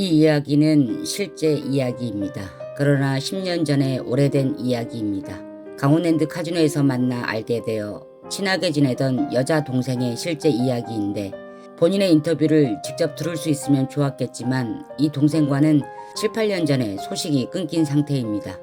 이 이야기는 실제 이야기입니다. 그러나 10년 전에 오래된 이야기입니다. 강원랜드 카지노에서 만나 알게 되어 친하게 지내던 여자 동생의 실제 이야기인데 본인의 인터뷰를 직접 들을 수 있으면 좋았겠지만 이 동생과는 7, 8년 전에 소식이 끊긴 상태입니다.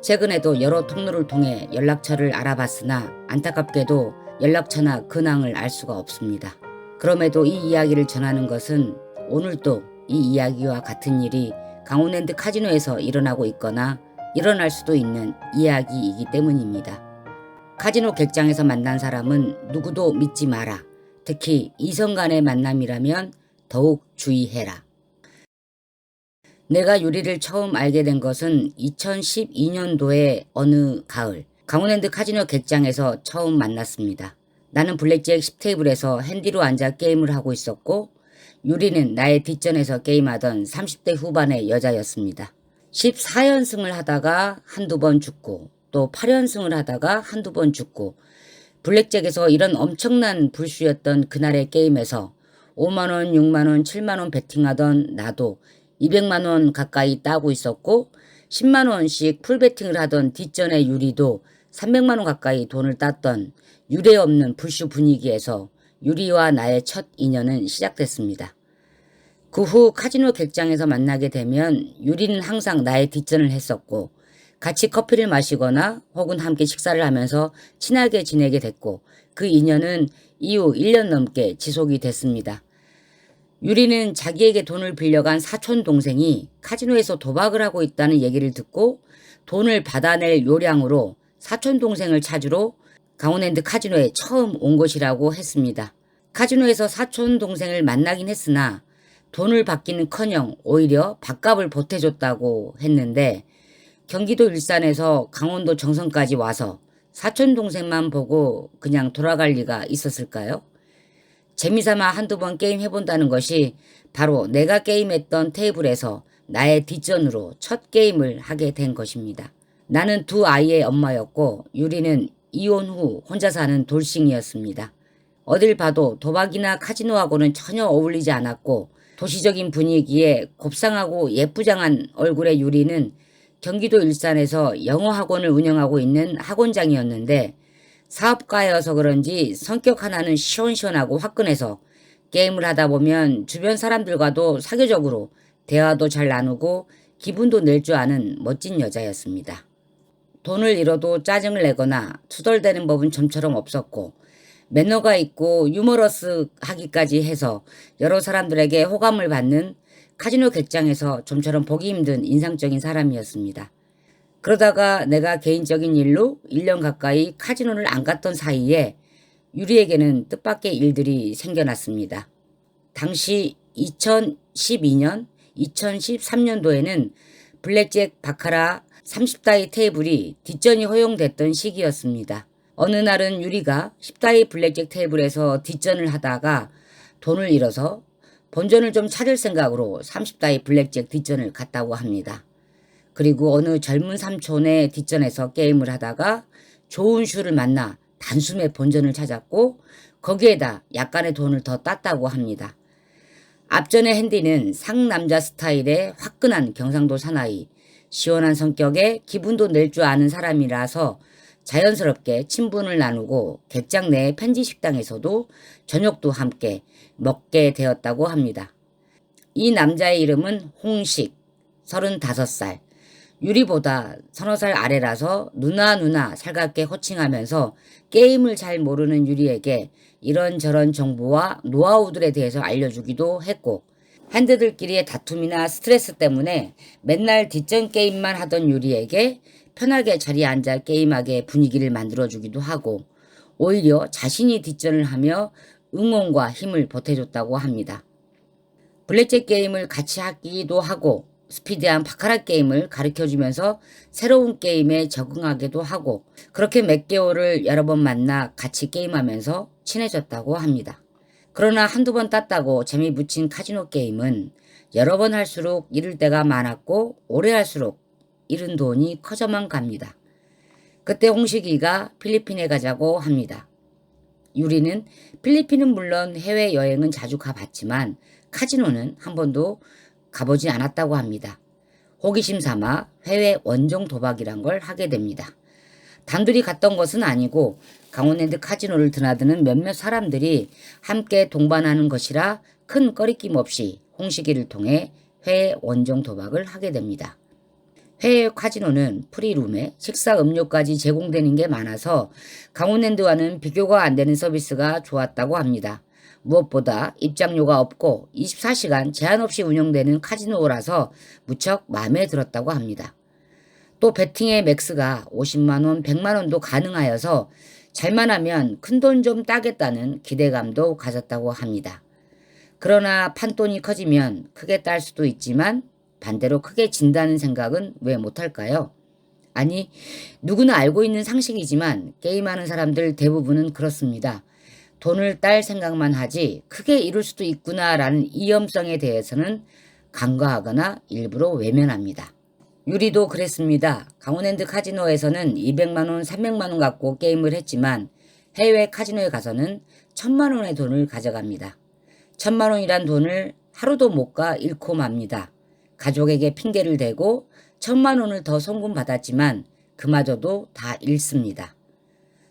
최근에도 여러 통로를 통해 연락처를 알아봤으나 안타깝게도 연락처나 근황을 알 수가 없습니다. 그럼에도 이 이야기를 전하는 것은 오늘도 이 이야기와 같은 일이 강원랜드 카지노에서 일어나고 있거나 일어날 수도 있는 이야기이기 때문입니다. 카지노 객장에서 만난 사람은 누구도 믿지 마라. 특히 이성 간의 만남이라면 더욱 주의해라. 내가 유리를 처음 알게 된 것은 2012년도의 어느 가을 강원랜드 카지노 객장에서 처음 만났습니다. 나는 블랙잭 10테이블에서 핸디로 앉아 게임을 하고 있었고 유리는 나의 뒷전에서 게임하던 30대 후반의 여자였습니다. 14연승을 하다가 한두 번 죽고 또 8연승을 하다가 한두 번 죽고 블랙잭에서 이런 엄청난 불수였던 그날의 게임에서 5만원, 6만원, 7만원 베팅하던 나도 200만원 가까이 따고 있었고 10만원씩 풀베팅을 하던 뒷전의 유리도 300만원 가까이 돈을 땄던 유례 없는 불쇼 분위기에서 유리와 나의 첫 인연은 시작됐습니다. 그 후 카지노 객장에서 만나게 되면 유리는 항상 나의 뒷전을 했었고 같이 커피를 마시거나 혹은 함께 식사를 하면서 친하게 지내게 됐고 그 인연은 이후 1년 넘게 지속이 됐습니다. 유리는 자기에게 돈을 빌려간 사촌 동생이 카지노에서 도박을 하고 있다는 얘기를 듣고 돈을 받아낼 요량으로 사촌 동생을 찾으러 강원랜드 카지노에 처음 온 것이라고 했습니다. 카지노에서 사촌 동생을 만나긴 했으나 돈을 받기는커녕 오히려 밥값을 보태줬다고 했는데 경기도 일산에서 강원도 정선까지 와서 사촌 동생만 보고 그냥 돌아갈 리가 있었을까요? 재미삼아 한두 번 게임 해본다는 것이 바로 내가 게임했던 테이블에서 나의 뒷전으로 첫 게임을 하게 된 것입니다. 나는 두 아이의 엄마였고 유리는 이혼 후 혼자 사는 돌싱이었습니다. 어딜 봐도 도박이나 카지노하고는 전혀 어울리지 않았고 도시적인 분위기에 곱상하고 예쁘장한 얼굴의 유리는 경기도 일산에서 영어 학원을 운영하고 있는 학원장이었는데 사업가여서 그런지 성격 하나는 시원시원하고 화끈해서 게임을 하다 보면 주변 사람들과도 사교적으로 대화도 잘 나누고 기분도 낼 줄 아는 멋진 여자였습니다. 돈을 잃어도 짜증을 내거나 투덜대는 법은 좀처럼 없었고 매너가 있고 유머러스 하기까지 해서 여러 사람들에게 호감을 받는 카지노 객장에서 좀처럼 보기 힘든 인상적인 사람이었습니다. 그러다가 내가 개인적인 일로 1년 가까이 카지노를 안 갔던 사이에 유리에게는 뜻밖의 일들이 생겨났습니다. 당시 2012년, 2013년도에는 블랙잭 바카라 30다이 테이블이 뒷전이 허용됐던 시기였습니다. 어느 날은 유리가 10다이 블랙잭 테이블에서 뒷전을 하다가 돈을 잃어서 본전을 좀 찾을 생각으로 30다이 블랙잭 뒷전을 갔다고 합니다. 그리고 어느 젊은 삼촌의 뒷전에서 게임을 하다가 좋은 슈를 만나 단숨에 본전을 찾았고 거기에다 약간의 돈을 더 땄다고 합니다. 앞전의 핸디는 상남자 스타일의 화끈한 경상도 사나이, 시원한 성격에 기분도 낼 줄 아는 사람이라서 자연스럽게 친분을 나누고 객장 내 편지 식당에서도 저녁도 함께 먹게 되었다고 합니다. 이 남자의 이름은 홍식, 35살. 유리보다 서너 살 아래라서 누나 누나 살갑게 호칭하면서 게임을 잘 모르는 유리에게 이런저런 정보와 노하우들에 대해서 알려주기도 했고 핸드들끼리의 다툼이나 스트레스 때문에 맨날 뒷전 게임만 하던 유리에게 편하게 자리에 앉아 게임하게 분위기를 만들어주기도 하고 오히려 자신이 뒷전을 하며 응원과 힘을 보태줬다고 합니다. 블랙잭 게임을 같이 하기도 하고 스피디한 바카라 게임을 가르쳐주면서 새로운 게임에 적응하기도 하고 그렇게 몇 개월을 여러 번 만나 같이 게임하면서 친해졌다고 합니다. 그러나 한두 번 땄다고 재미 붙인 카지노 게임은 여러 번 할수록 잃을 때가 많았고 오래 할수록 잃은 돈이 커져만 갑니다. 그때 홍식이가 필리핀에 가자고 합니다. 유리는 필리핀은 물론 해외여행은 자주 가봤지만 카지노는 한 번도 가보지 않았다고 합니다. 호기심 삼아 해외 원정 도박이란 걸 하게 됩니다. 단둘이 갔던 것은 아니고 강원랜드 카지노를 드나드는 몇몇 사람들이 함께 동반하는 것이라 큰 꺼리낌 없이 홍시기를 통해 해외 원정 도박을 하게 됩니다. 해외 카지노는 프리룸에 식사 음료까지 제공되는 게 많아서 강원랜드와는 비교가 안 되는 서비스가 좋았다고 합니다. 무엇보다 입장료가 없고 24시간 제한 없이 운영되는 카지노라서 무척 마음에 들었다고 합니다. 또 베팅의 맥스가 50만원, 100만원도 가능하여서 잘만 하면 큰 돈 좀 따겠다는 기대감도 가졌다고 합니다. 그러나 판돈이 커지면 크게 딸 수도 있지만 반대로 크게 진다는 생각은 왜 못할까요? 아니, 누구나 알고 있는 상식이지만 게임하는 사람들 대부분은 그렇습니다. 돈을 딸 생각만 하지 크게 이룰 수도 있구나라는 위험성에 대해서는 간과하거나 일부러 외면합니다. 유리도 그랬습니다. 강원랜드 카지노에서는 200만원, 300만원 갖고 게임을 했지만 해외 카지노에 가서는 1000만원의 돈을 가져갑니다. 1000만원이란 돈을 하루도 못 가 잃고 맙니다. 가족에게 핑계를 대고 1000만원을 더 송금받았지만 그마저도 다 잃습니다.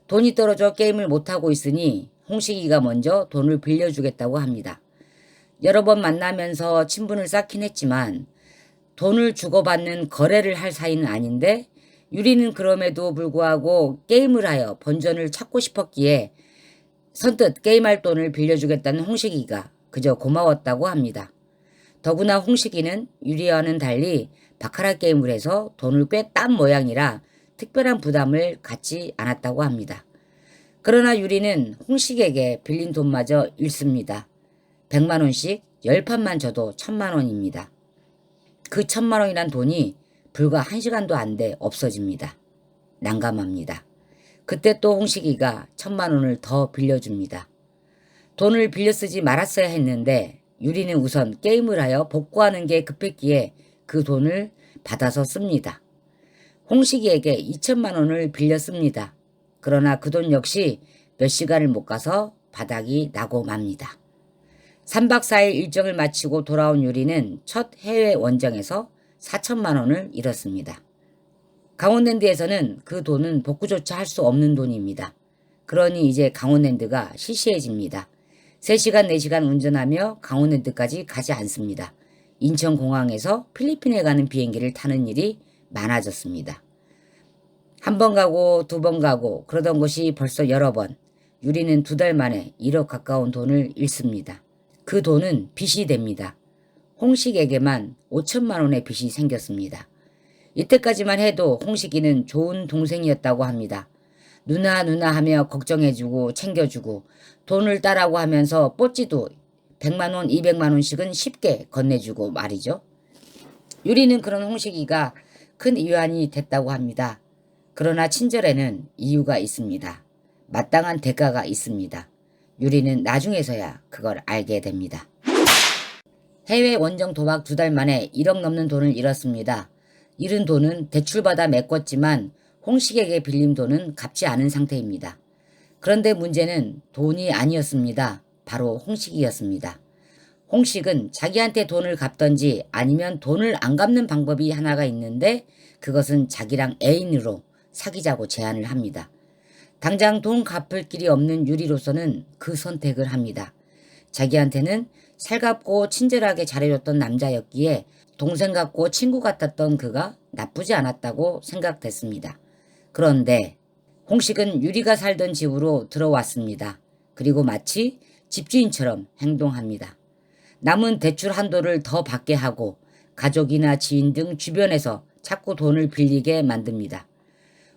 돈이 떨어져 게임을 못하고 있으니 홍식이가 먼저 돈을 빌려주겠다고 합니다. 여러 번 만나면서 친분을 쌓긴 했지만 돈을 주고받는 거래를 할 사이는 아닌데 유리는 그럼에도 불구하고 게임을 하여 본전을 찾고 싶었기에 선뜻 게임할 돈을 빌려주겠다는 홍식이가 그저 고마웠다고 합니다. 더구나 홍식이는 유리와는 달리 바카라 게임을 해서 돈을 꽤 딴 모양이라 특별한 부담을 갖지 않았다고 합니다. 그러나 유리는 홍식에게 빌린 돈마저 잃습니다. 100만원씩 10판만 줘도 1000만원입니다. 그 천만 원이란 돈이 불과 한 시간도 안 돼 없어집니다. 난감합니다. 그때 또 홍식이가 천만 원을 더 빌려줍니다. 돈을 빌려 쓰지 말았어야 했는데 유리는 우선 게임을 하여 복구하는 게 급했기에 그 돈을 받아서 씁니다. 홍식이에게 2천만 원을 빌려 씁니다. 그러나 그 돈 역시 몇 시간을 못 가서 바닥이 나고 맙니다. 3박 4일 일정을 마치고 돌아온 유리는 첫 해외 원정에서 4천만 원을 잃었습니다. 강원랜드에서는 그 돈은 복구조차 할 수 없는 돈입니다. 그러니 이제 강원랜드가 시시해집니다. 3시간 4시간 운전하며 강원랜드까지 가지 않습니다. 인천공항에서 필리핀에 가는 비행기를 타는 일이 많아졌습니다. 한 번 가고 두 번 가고 그러던 것이 벌써 여러 번 유리는 두 달 만에 1억 가까운 돈을 잃습니다. 그 돈은 빚이 됩니다. 홍식에게만 5천만 원의 빚이 생겼습니다. 이때까지만 해도 홍식이는 좋은 동생이었다고 합니다. 누나 누나 하며 걱정해주고 챙겨주고 돈을 따라고 하면서 뽀찌도 100만 원, 200만 원씩은 쉽게 건네주고 말이죠. 유리는 그런 홍식이가 큰 위안이 됐다고 합니다. 그러나 친절에는 이유가 있습니다. 마땅한 대가가 있습니다. 유리는 나중에서야 그걸 알게 됩니다. 해외 원정 도박 두 달 만에 1억 넘는 돈을 잃었습니다. 잃은 돈은 대출받아 메꿨지만 홍식에게 빌린 돈은 갚지 않은 상태입니다. 그런데 문제는 돈이 아니었습니다. 바로 홍식이었습니다. 홍식은 자기한테 돈을 갚던지 아니면 돈을 안 갚는 방법이 하나가 있는데 그것은 자기랑 애인으로 사귀자고 제안을 합니다. 당장 돈 갚을 길이 없는 유리로서는 그 선택을 합니다. 자기한테는 살갑고 친절하게 잘해줬던 남자였기에 동생 같고 친구 같았던 그가 나쁘지 않았다고 생각됐습니다. 그런데 홍식은 유리가 살던 집으로 들어왔습니다. 그리고 마치 집주인처럼 행동합니다. 남은 대출 한도를 더 받게 하고 가족이나 지인 등 주변에서 자꾸 돈을 빌리게 만듭니다.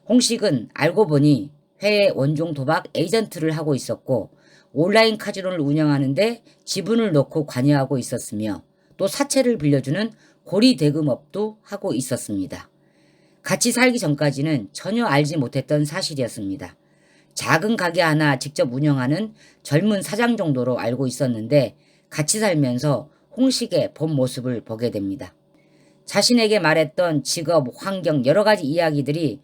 홍식은 알고 보니 해외 원종 도박 에이전트를 하고 있었고 온라인 카지노를 운영하는데 지분을 넣고 관여하고 있었으며 또 사채를 빌려주는 고리 대금업도 하고 있었습니다. 같이 살기 전까지는 전혀 알지 못했던 사실이었습니다. 작은 가게 하나 직접 운영하는 젊은 사장 정도로 알고 있었는데 같이 살면서 홍식의 본 모습을 보게 됩니다. 자신에게 말했던 직업, 환경, 여러 가지 이야기들이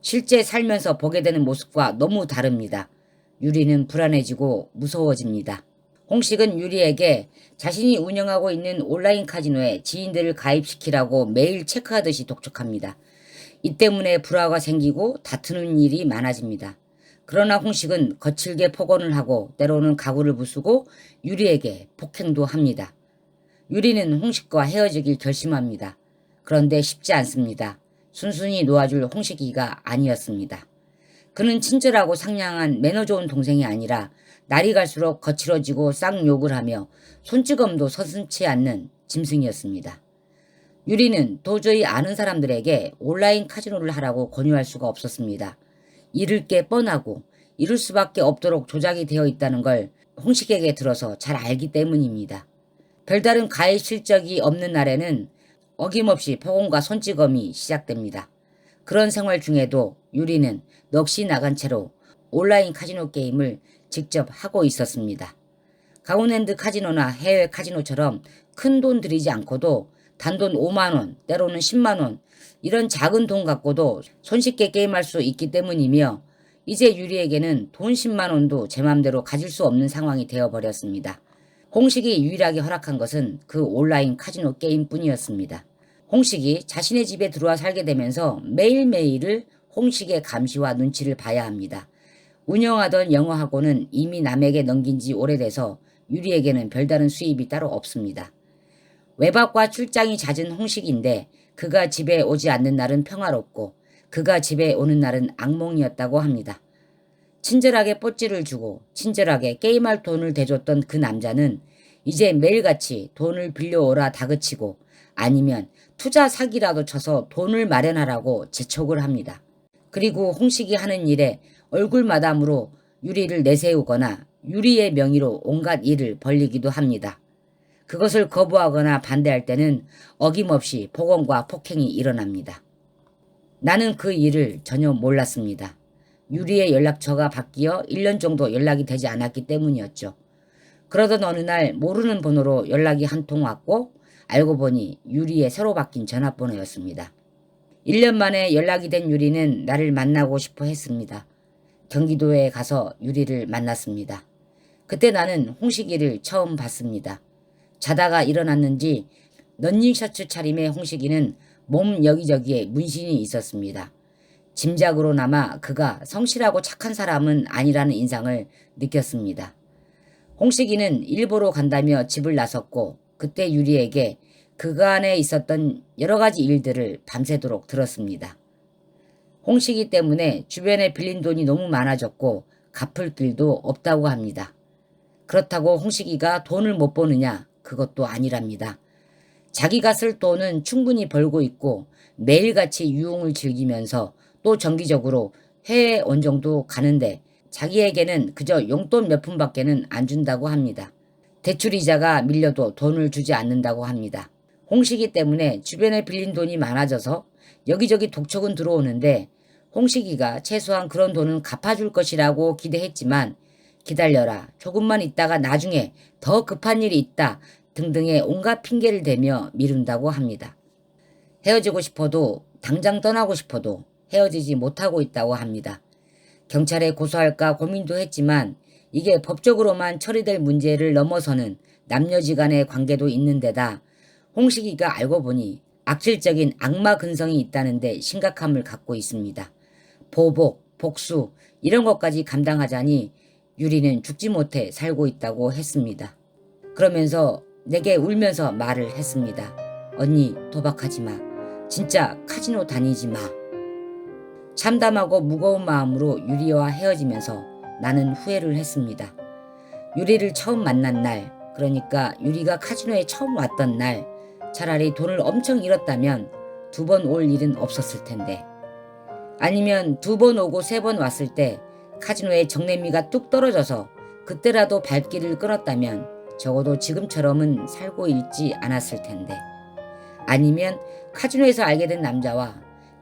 실제 살면서 보게 되는 모습과 너무 다릅니다. 유리는 불안해지고 무서워집니다. 홍식은 유리에게 자신이 운영하고 있는 온라인 카지노에 지인들을 가입시키라고 매일 체크하듯이 독촉합니다. 이 때문에 불화가 생기고 다투는 일이 많아집니다. 그러나 홍식은 거칠게 폭언을 하고 때로는 가구를 부수고 유리에게 폭행도 합니다. 유리는 홍식과 헤어지길 결심합니다. 그런데 쉽지 않습니다. 순순히 놓아줄 홍식이가 아니었습니다. 그는 친절하고 상냥한 매너 좋은 동생이 아니라 날이 갈수록 거칠어지고 쌍욕을 하며 손찌검도 서슴치 않는 짐승이었습니다. 유리는 도저히 아는 사람들에게 온라인 카지노를 하라고 권유할 수가 없었습니다. 잃을 게 뻔하고 이룰 수밖에 없도록 조작이 되어 있다는 걸 홍식에게 들어서 잘 알기 때문입니다. 별다른 가해 실적이 없는 날에는 어김없이 폭언과 손찌검이 시작됩니다. 그런 생활 중에도 유리는 넋이 나간 채로 온라인 카지노 게임을 직접 하고 있었습니다. 강원랜드 카지노나 해외 카지노처럼 큰 돈 들이지 않고도 단돈 5만원, 때로는 10만원, 이런 작은 돈 갖고도 손쉽게 게임할 수 있기 때문이며 이제 유리에게는 돈 10만원도 제 맘대로 가질 수 없는 상황이 되어버렸습니다. 홍식이 유일하게 허락한 것은 그 온라인 카지노 게임 뿐이었습니다. 홍식이 자신의 집에 들어와 살게 되면서 매일매일을 홍식의 감시와 눈치를 봐야 합니다. 운영하던 영어학원은 이미 남에게 넘긴 지 오래돼서 유리에게는 별다른 수입이 따로 없습니다. 외박과 출장이 잦은 홍식인데 그가 집에 오지 않는 날은 평화롭고 그가 집에 오는 날은 악몽이었다고 합니다. 친절하게 뽀찌를 주고 친절하게 게임할 돈을 대줬던 그 남자는 이제 매일같이 돈을 빌려오라 다그치고 아니면 투자 사기라도 쳐서 돈을 마련하라고 재촉을 합니다. 그리고 홍식이 하는 일에 얼굴 마담으로 유리를 내세우거나 유리의 명의로 온갖 일을 벌리기도 합니다. 그것을 거부하거나 반대할 때는 어김없이 폭언과 폭행이 일어납니다. 나는 그 일을 전혀 몰랐습니다. 유리의 연락처가 바뀌어 1년 정도 연락이 되지 않았기 때문이었죠. 그러던 어느 날 모르는 번호로 연락이 한 통 왔고 알고 보니 유리의 새로 바뀐 전화번호였습니다. 1년 만에 연락이 된 유리는 나를 만나고 싶어 했습니다. 경기도에 가서 유리를 만났습니다. 그때 나는 홍식이를 처음 봤습니다. 자다가 일어났는지 런닝 셔츠 차림의 홍식이는 몸 여기저기에 문신이 있었습니다. 짐작으로나마 그가 성실하고 착한 사람은 아니라는 인상을 느꼈습니다. 홍식이는 일보로 간다며 집을 나섰고 그때 유리에게 그간에 있었던 여러 가지 일들을 밤새도록 들었습니다. 홍식이 때문에 주변에 빌린 돈이 너무 많아졌고 갚을 길도 없다고 합니다. 그렇다고 홍식이가 돈을 못 버느냐? 그것도 아니랍니다. 자기가 쓸 돈은 충분히 벌고 있고 매일같이 유흥을 즐기면서 또 정기적으로 해외 원정도 가는데 자기에게는 그저 용돈 몇 푼밖에는 안 준다고 합니다. 대출이자가 밀려도 돈을 주지 않는다고 합니다. 홍식이 때문에 주변에 빌린 돈이 많아져서 여기저기 독촉은 들어오는데 홍식이가 최소한 그런 돈은 갚아줄 것이라고 기대했지만 기다려라 조금만 있다가 나중에 더 급한 일이 있다 등등의 온갖 핑계를 대며 미룬다고 합니다. 헤어지고 싶어도 당장 떠나고 싶어도 헤어지지 못하고 있다고 합니다. 경찰에 고소할까 고민도 했지만 이게 법적으로만 처리될 문제를 넘어서는 남녀지간의 관계도 있는데다 홍식이가 알고 보니 악질적인 악마 근성이 있다는데 심각함을 갖고 있습니다. 보복, 복수 이런 것까지 감당하자니 유리는 죽지 못해 살고 있다고 했습니다. 그러면서 내게 울면서 말을 했습니다. 언니 도박하지 마. 진짜 카지노 다니지 마. 참담하고 무거운 마음으로 유리와 헤어지면서 나는 후회를 했습니다. 유리를 처음 만난 날, 그러니까 유리가 카지노에 처음 왔던 날, 차라리 돈을 엄청 잃었다면 두 번 올 일은 없었을 텐데. 아니면 두 번 오고 세 번 왔을 때 카지노의 정내미가 뚝 떨어져서 그때라도 발길을 끊었다면 적어도 지금처럼은 살고 있지 않았을 텐데. 아니면 카지노에서 알게 된 남자와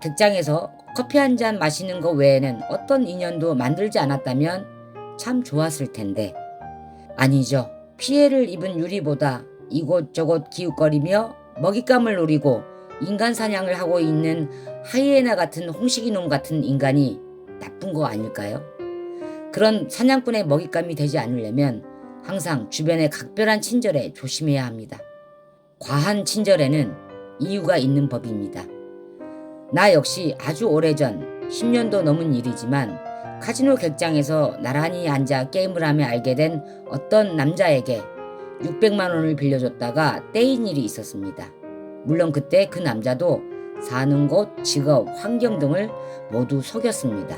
극장에서 커피 한 잔 마시는 것 외에는 어떤 인연도 만들지 않았다면 참 좋았을 텐데. 아니죠. 피해를 입은 유리보다 이곳저곳 기웃거리며 먹잇감을 노리고 인간 사냥을 하고 있는 하이에나 같은 홍식이놈 같은 인간이 나쁜 거 아닐까요? 그런 사냥꾼의 먹잇감이 되지 않으려면 항상 주변의 각별한 친절에 조심해야 합니다. 과한 친절에는 이유가 있는 법입니다. 나 역시 아주 오래전 10년도 넘은 일이지만 카지노 객장에서 나란히 앉아 게임을 하며 알게 된 어떤 남자에게 600만 원을 빌려줬다가 떼인 일이 있었습니다. 물론 그때 그 남자도 사는 곳, 직업, 환경 등을 모두 속였습니다.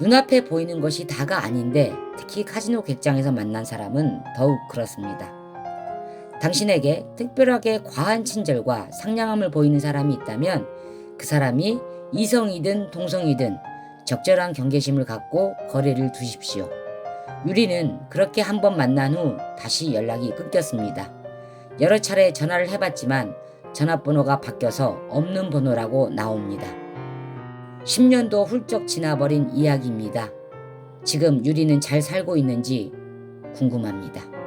눈앞에 보이는 것이 다가 아닌데 특히 카지노 객장에서 만난 사람은 더욱 그렇습니다. 당신에게 특별하게 과한 친절과 상냥함을 보이는 사람이 있다면 그 사람이 이성이든 동성이든 적절한 경계심을 갖고 거래를 두십시오. 유리는 그렇게 한 번 만난 후 다시 연락이 끊겼습니다. 여러 차례 전화를 해봤지만 전화번호가 바뀌어서 없는 번호라고 나옵니다. 10년도 훌쩍 지나버린 이야기입니다. 지금 유리는 잘 살고 있는지 궁금합니다.